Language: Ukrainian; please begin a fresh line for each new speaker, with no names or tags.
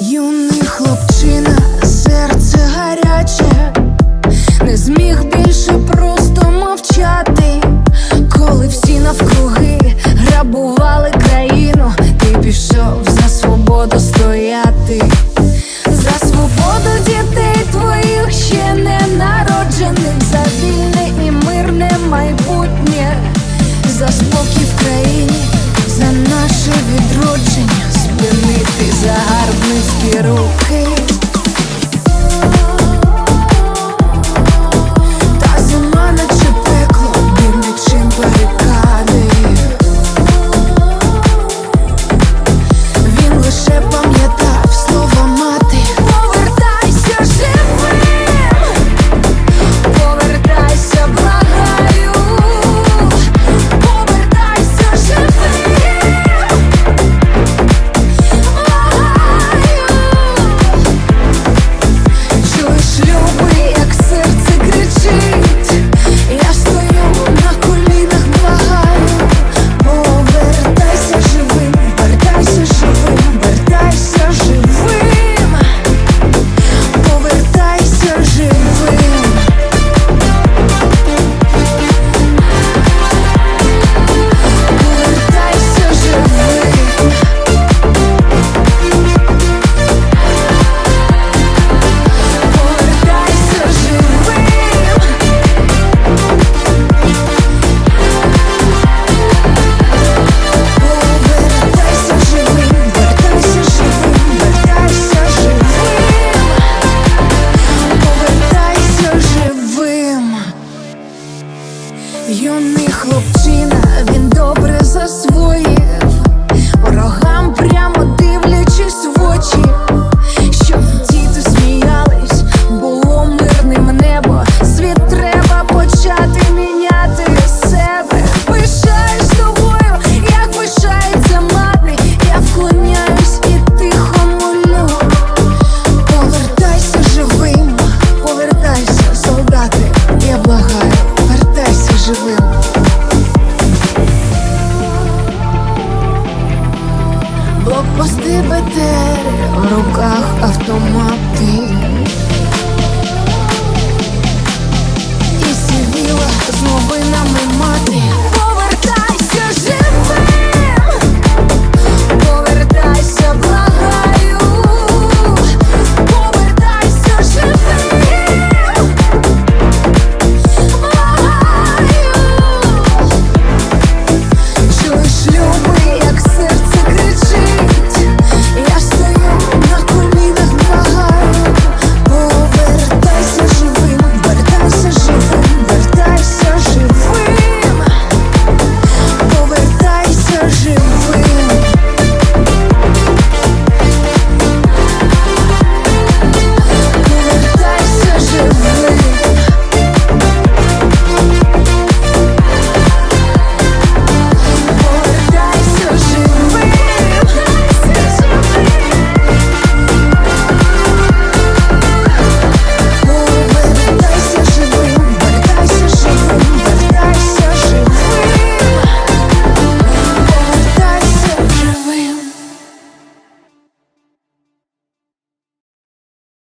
Юний хлопчина, серце гаряче. Юний хлопчина, він добре засвоїв ворогам прямо. блокпости БТР, в руках автомати.